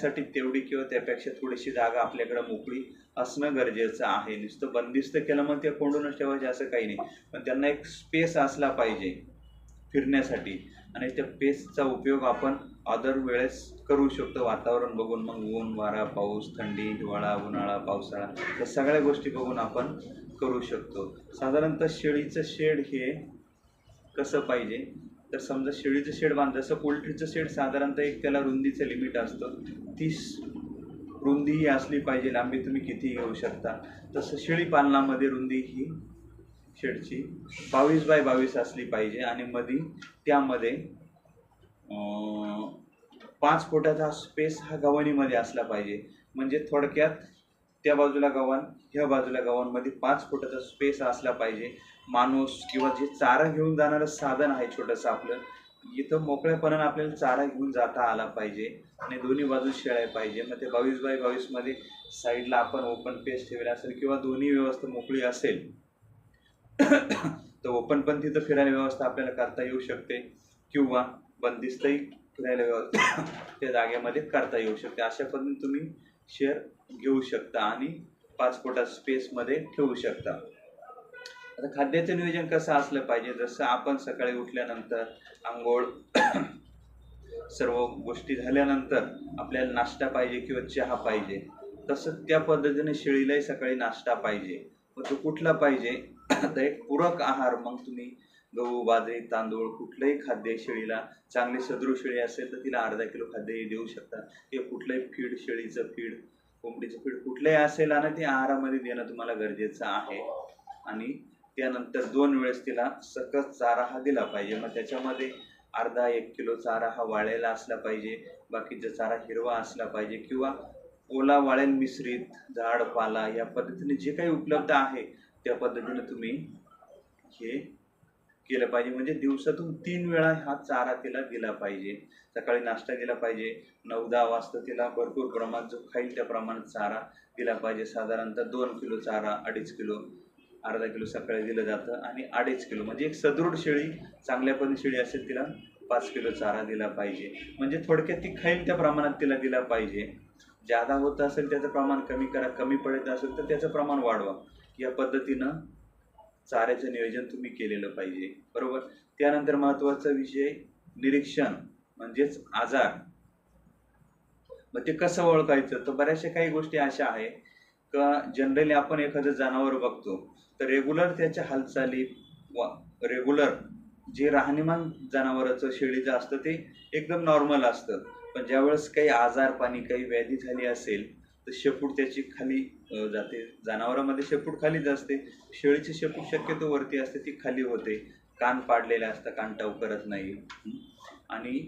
साठी तेवढी किंवा त्यापेक्षा थोडीशी जागा आपल्याकडे मोकळी असणं गरजेचं आहे. नुसतं बंदिस्त केलं मग ते कोंडूनच ठेवायचे असं काही नाही. पण त्यांना एक स्पेस असला पाहिजे फिरण्यासाठी. आणि त्या स्पेसचा उपयोग आपण अदर वेळेस करू शकतो. वातावरण बघून मग ऊन वारा पाऊस थंडी हिवाळा उन्हाळा पावसाळा या सगळ्या गोष्टी बघून आपण करू शकतो. साधारणतः शेळीचं शेड हे कसं पाहिजे? तर समजा शेळीचं शेड बांध जसं पोल्ट्रीचं शेड साधारणतः एक त्याला रुंदीचं लिमिट असतं. तीस रुंदी ही असली पाहिजे लांबी तुम्ही किती घेऊ शकता. तसं शेळी पालनामध्ये रुंदी ही शेडची बावीस बाय बावीस असली पाहिजे आणि मधी त्यामध्ये पाच फुटाचा स्पेस हा गव्हाणीमध्ये असला पाहिजे. म्हणजे थोडक्यात त्या बाजूला गव्हाण ह्या बाजूला गव्हाणमध्ये पाच फुटाचा स्पेस असला पाहिजे. माणूस किंवा जे चारा घेऊन जाणारं साधन आहे छोटंसं आपलं इथं मोकळ्यापणानं आपल्याला चारा घेऊन जाता आला पाहिजे आणि दोन्ही बाजू शेळ्या पाहिजे. मग ते बावीस बाय बावीसमध्ये साईडला आपण ओपन पेस ठेवला असेल किंवा दोन्ही व्यवस्था मोकळी असेल तर ओपन पण तिथं फिरायला व्यवस्था आपल्याला करता येऊ शकते. किंवा बंदिस्तही फिरायला व्यवस्था त्या जागेमध्ये करता येऊ शकते. अशा पद्धतीने तुम्ही शेअर घेऊ शकता आणि पाच फुटा स्पेसमध्ये ठेवू शकता. आता खाद्याचं नियोजन कसं असलं पाहिजे? जसं आपण सकाळी उठल्यानंतर आंघोळ सर्व गोष्टी झाल्यानंतर आपल्याला नाश्ता पाहिजे किंवा चहा पाहिजे तसं त्या पद्धतीने शेळीलाही सकाळी नाश्ता पाहिजे. मग तो कुठला पाहिजे? तर एक पूरक आहार. मग तुम्ही गहू बाजरी तांदूळ कुठलंही खाद्य शेळीला चांगली सदृढ शेळी असेल तर तिला अर्धा किलो खाद्यही देऊ शकता. किंवा कुठलंही फीड शेळीचं फीड कोंबडीचं फीड कुठलंही असेल आणि ते आहारामध्ये देणं तुम्हाला गरजेचं आहे. आणि त्यानंतर दोन वेळेस तिला सकस चारा हा दिला पाहिजे. मग त्याच्यामध्ये अर्धा एक किलो चारा हा वाळलेला असला पाहिजे. बाकीचा चारा हिरवा असला पाहिजे किंवा ओला वाळेल मिश्रित झाड पाला या पद्धतीने जे काही उपलब्ध आहे त्या पद्धतीने तुम्ही हे केलं पाहिजे. म्हणजे दिवसातून तीन वेळा हा चारा तिला दिला पाहिजे. सकाळी नाश्ता दिला पाहिजे. नऊ दहा वाजता तिला भरपूर प्रमाणात जो खाईल त्या प्रमाणात चारा दिला पाहिजे. साधारणतः दोन किलो चारा अडीच किलो अर्धा किलो सकाळी दिलं जातं आणि अडीच किलो. म्हणजे एक सदृढ शेळी चांगल्या पण शेळी असेल तिला पाच किलो चारा दिला पाहिजे. म्हणजे थोडक्यात ती खाईल त्या प्रमाणात तिला दिला पाहिजे. जादा होत असेल त्याचं प्रमाण कमी करा कमी पडत असेल तर त्याचं प्रमाण वाढवा. या पद्धतीनं चाऱ्याचं नियोजन तुम्ही केलेलं पाहिजे. बरोबर? त्यानंतर महत्त्वाचा विषय निरीक्षण म्हणजेच आजार. मग ते कसं ओळखायचं? तर बऱ्याचशा काही गोष्टी अशा आहे का जनरली आपण एखादं जनावर बघतो. तर रेग्युलर त्याच्या हालचाली वा रेग्युलर जे राहणीमान जनावराचं शेळीचं असतं ते एकदम नॉर्मल असतं. पण ज्यावेळेस काही आजारपाणी काही व्याधी झाली असेल तर शेपूट त्याची खाली जाते. जनावरांमध्ये शेपूट खालीच असते. शेळीची शेपूट शक्यतो वरती असते ती खाली होते. कान पाडलेले असतात कान टाव करत नाही. आणि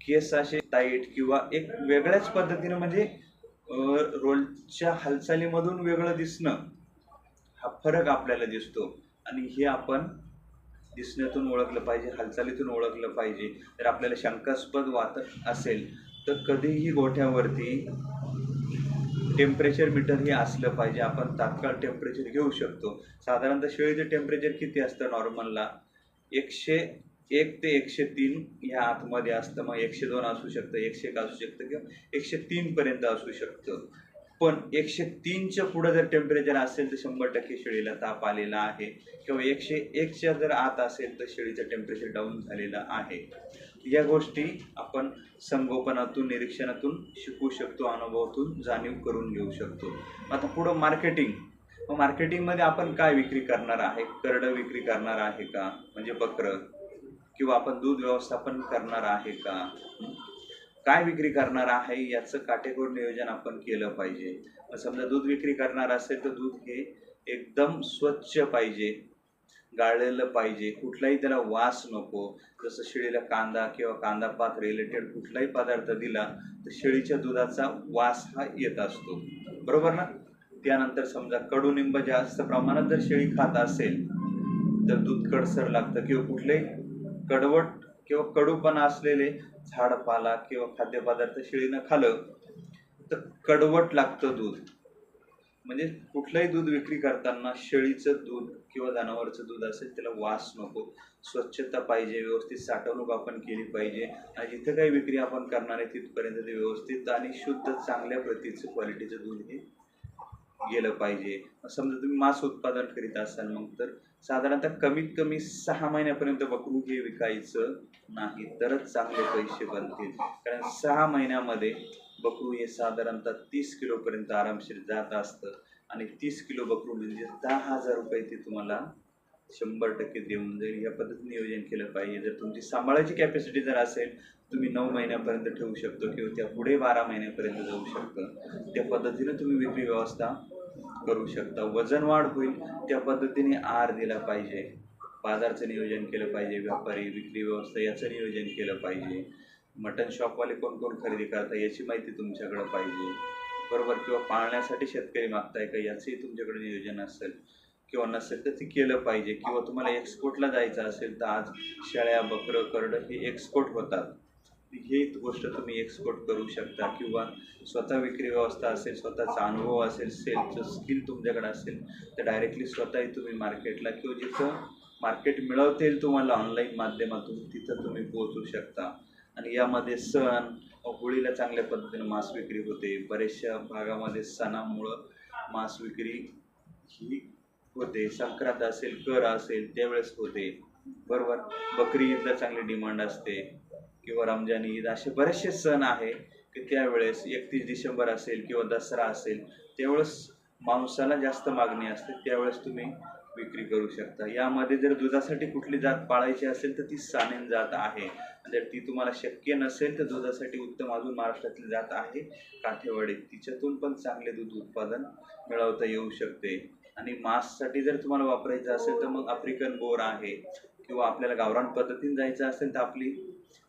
केस असे टाईट किंवा एक वेगळ्याच पद्धतीनं म्हणजे रोलच्या हालचालीमधून वेगळं दिसणं हा फरक आपल्याला दिसतो. आणि हे आपण दिसण्यातून ओळखलं पाहिजे हालचालीतून ओळखलं पाहिजे. जर आपल्याला शंकास्पद वात असेल तर कधीही गोठ्यावरती टेम्परेचर मीटर हे असलं पाहिजे. आपण तात्काळ टेम्परेचर घेऊ शकतो. साधारणतः शेळीचं टेम्परेचर किती असतं नॉर्मलला एकशे एक ते एकशे तीन ह्या आतमध्ये असतं. मग एकशे दोन असू शकतं एकशे एक असू शकतं किंवा एकशे तीनपर्यंत असू शकतं. पण एकशे तीनच्या पुढं जर टेम्परेचर असेल तर शंभर टक्के शेळीला ताप आलेला आहे. किंवा एकशे एकच्या जर आत असेल तर शेळीचं टेम्परेचर डाऊन झालेलं आहे. या गोष्टी आपण संगोपनातून निरीक्षणातून शिकू शकतो अनुभवातून जाणीव करून घेऊ शकतो. आता पुढं मार्केटिंग मग मार्केटिंगमध्ये आपण काय विक्री करणार आहे? करडं विक्री करणार आहे का? म्हणजे बकरं. किंवा आपण दूध व्यवस्थापन करणार आहे का? काय विक्री करणार आहे याचं काटेकोर नियोजन आपण केलं पाहिजे. समजा दूध विक्री करणार असेल तर दूध हे एकदम स्वच्छ पाहिजे गाळलेलं पाहिजे. कुठलाही त्याला वास नको. जसं शेळीला कांदा किंवा कांदा पात रिलेटेड कुठलाही पदार्थ दिला तर शेळीच्या दुधाचा वास हा येत असतो. बरोबर ना? त्यानंतर समजा कडुनिंब जास्त प्रमाणात जर शेळी खात असेल तर दूध कडसर लागतं किंवा कुठलेही कडवट किंवा कडूपणा असलेले झाडपाला किंवा खाद्यपदार्थ शेळीनं खालं तर कडवट लागतं दूध. म्हणजे कुठलंही दूध विक्री करताना शेळीचं दूध किंवा जनावरचं दूध असेल त्याला वास नको. स्वच्छता पाहिजे व्यवस्थित साठवणूक आपण केली पाहिजे. आणि जिथं काही विक्री आपण करणार आहे तिथपर्यंत ते व्यवस्थित आणि शुद्ध चांगल्या प्रतीचं क्वालिटीचं दूध हे गेलं पाहिजे. समजा तुम्ही मांस उत्पादन करीत असाल मग तर साधारणतः कमीत कमी सहा महिन्यापर्यंत बकरू हे विकायचं नाही तरच चांगले पैसे बनतील. कारण सहा महिन्यामध्ये बकरू हे साधारणतः तीस किलोपर्यंत आरामशीर जात असतं. आणि तीस किलो बकरू म्हणजे दहा हजार रुपये ते तुम्हाला शंभर टक्के देऊन जाईल. या पद्धतीने नियोजन केलं पाहिजे. जर तुमची सांभाळायची कॅपॅसिटी जर असेल तुम्ही नऊ महिन्यापर्यंत ठेवू शकतो किंवा त्या पुढे बारा महिन्यापर्यंत जाऊ शकतं. त्या पद्धतीने तुम्ही विक्री व्यवस्था करू शकता. वजन वाढ होईल त्या पद्धतीने आहार दिला पाहिजे. बाजारचं नियोजन केलं पाहिजे व्यापारी विक्री व्यवस्था याचं नियोजन केलं पाहिजे. मटन शॉपवाले कोण कोण खरेदी करतात याची माहिती तुमच्याकडे पाहिजे. बरोबर? किंवा पाळण्यासाठी शेतकरी मागताय का याचंही तुमच्याकडे नियोजन असेल किंवा नसेल तर ते केलं पाहिजे. किंवा तुम्हाला एक्सपोर्टला जायचं असेल तर आज शेळ्या बकरं करडं हे एक्सपोर्ट होतात. ही गोष्ट तुम्ही एक्सपोर्ट करू शकता किंवा स्वतः विक्री व्यवस्था असेल स्वतःचा अनुभव असेल सेलचं स्किल तुमच्याकडे असेल तर डायरेक्टली स्वतःही तुम्ही मार्केटला किंवा जिथं मार्केट मिळवता येईल तुम्हाला ऑनलाईन माध्यमातून तिथं तुम्ही पोहोचू शकता. आणि यामध्ये सण होळीला चांगल्या पद्धतीने मांस विक्री होते. बऱ्याचशा भागामध्ये सणामुळं मांस विक्री ही होते. संक्रांत असेल कर असेल त्यावेळेस होते. बरोबर? बकरी ईदला चांगली डिमांड असते. किंवा रमजान ईद असे बरेचसे सण आहे की त्यावेळेस एकतीस डिसेंबर असेल किंवा दसरा असेल त्यावेळेस मांसाला जास्त मागणी असते त्यावेळेस तुम्ही विक्री करू शकता. यामध्ये जर दुधासाठी कुठली जात पाळायची असेल तर ती सानेन जात आहे. जर ती तुम्हाला शक्य नसेल तर दुधासाठी उत्तम अजून महाराष्ट्रातली जात आहे काठेवाडी. तिच्यातून पण चांगले दूध उत्पादन मिळवता येऊ शकते. आणि मांससाठी जर तुम्हाला वापरायचं असेल तर मग आफ्रिकन बोर आहे किंवा आपल्याला गावरान पद्धतीने जायचं असेल तर आपली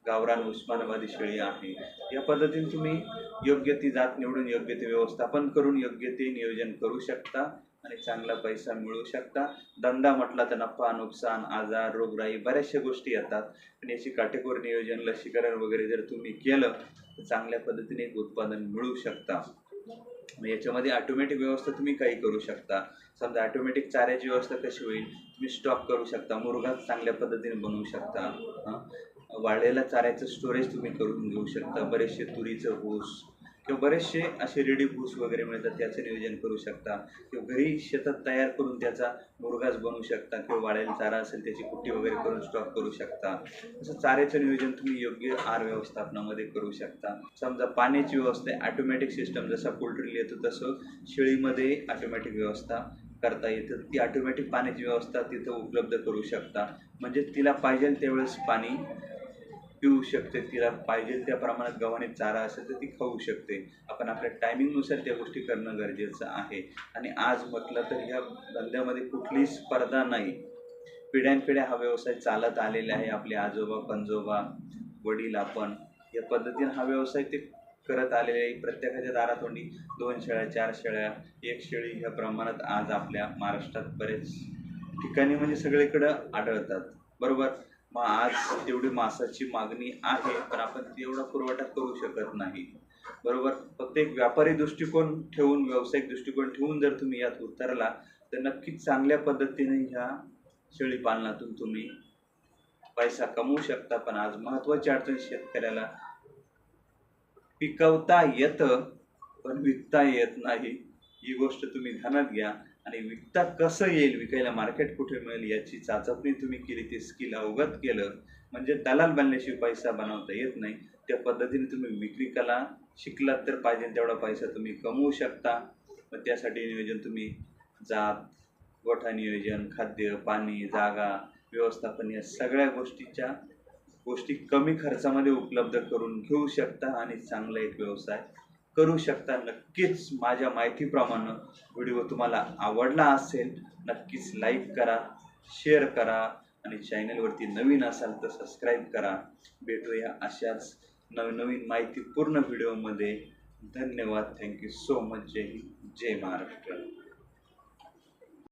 गावरान उस्मानाबादी शेळी आहे. या पद्धतीने तुम्ही योग्य ती जात निवडून योग्य ते व्यवस्थापन करून योग्य ते नियोजन करू शकता आणि चांगला पैसा मिळवू शकता. धंदा म्हटला तर नफा नुकसान आजार रोगराई बऱ्याचशा गोष्टी येतात. आणि याची काटेकोर नियोजन लसीकरण वगैरे जर तुम्ही केलं तर चांगल्या पद्धतीने एक उत्पादन मिळू शकता. याच्यामध्ये ऑटोमॅटिक व्यवस्था तुम्ही काही करू शकता. समजा ऑटोमॅटिक चाऱ्याची व्यवस्था कशी होईल? तुम्ही स्टॉक करू शकता. मुरघास चांगल्या पद्धतीने बनवू शकता. वाळलेल्या चाऱ्याचं स्टोरेज तुम्ही करून घेऊ शकता. बरेचसे तुरीचं भूस किंवा बरेचसे असे रेडी भूस वगैरे मिळतात त्याचं नियोजन करू शकता. किंवा घरी शेतात तयार करून त्याचा मुरगास बनवू शकता किंवा वाळलेला चारा असेल त्याची कुट्टी वगैरे करून स्टॉक करू शकता. असं चाऱ्याचं नियोजन तुम्ही योग्य आहार व्यवस्थापनामध्ये करू शकता. समजा पाण्याची व्यवस्था ॲटोमॅटिक सिस्टम जसा पोल्ट्रीला येतो तसं शेळीमध्ये ऑटोमॅटिक व्यवस्था करता येतं. ती ऑटोमॅटिक पाण्याची व्यवस्था तिथं उपलब्ध करू शकता. म्हणजे तिला पाहिजे त्यावेळेस पाणी पिऊ शकते तिला पाहिजे त्या प्रमाणात गव्हाणे चारा असेल तर ती खाऊ शकते. आपण आपल्या टायमिंगनुसार त्या गोष्टी करणं गरजेचं आहे. आणि आज म्हटलं तर ह्या धंद्यामध्ये कुठलीही स्पर्धा नाही. पिढ्यानपिढ्या हा व्यवसाय चालत आलेला आहे. आपले आजोबा पंजोबा वडील आपण या पद्धतीने हा व्यवसाय ते करत आलेले आहे. प्रत्येकाच्या दारातोंडी दोन शेळ्या चार शेळ्या एक शेळी ह्या प्रमाणात आज आपल्या महाराष्ट्रात बरेच ठिकाणी म्हणजे सगळीकडं आढळतात. बरोबर? मग आज तेवढी मासाची मागणी आहे पण आपण तेवढा पुरवठा करू शकत नाही. बरोबर? फक्त एक व्यापारी दृष्टिकोन ठेवून व्यावसायिक दृष्टिकोन ठेवून जर तुम्ही यात उतरला तर नक्कीच चांगल्या पद्धतीने ह्या शेळी पालनातून तुम्ही पैसा कमवू शकता. पण आज महत्वाची अडचण शेतकऱ्याला पिकवता येतं पण विकता येत नाही. ही गोष्ट तुम्ही ध्यानात घ्या. आणि विकता कसं येईल विकायला मार्केट कुठे मिळेल याची चाचपणी तुम्ही केली ते स्किल अवगत केलं म्हणजे दलाल बनल्याशिवाय पैसा बनवता येत नाही. त्या पद्धतीने तुम्ही विक्री कला शिकलात तर पाहिजे तेवढा पैसा तुम्ही कमवू शकता. मग त्यासाठी नियोजन तुम्ही जात गोठा नियोजन खाद्य पाणी जागा व्यवस्थापन या सगळ्या गोष्टीच्या गोष्टी कमी खर्चामध्ये उपलब्ध करून घेऊ शकता आणि चांगला एक व्यवसाय करू शकता. नक्कीच माझ्या माहितीप्रमाणे व्हिडिओ तुम्हाला आवडला असेल नक्कीच लाईक करा शेअर करा आणि चॅनलवरती नवीन असाल तर सबस्क्राईब करा. भेटूया अशाच नवनवीन माहितीपूर्ण व्हिडिओमध्ये. धन्यवाद. थँक्यू सो मच जय हिंद. जय महाराष्ट्र.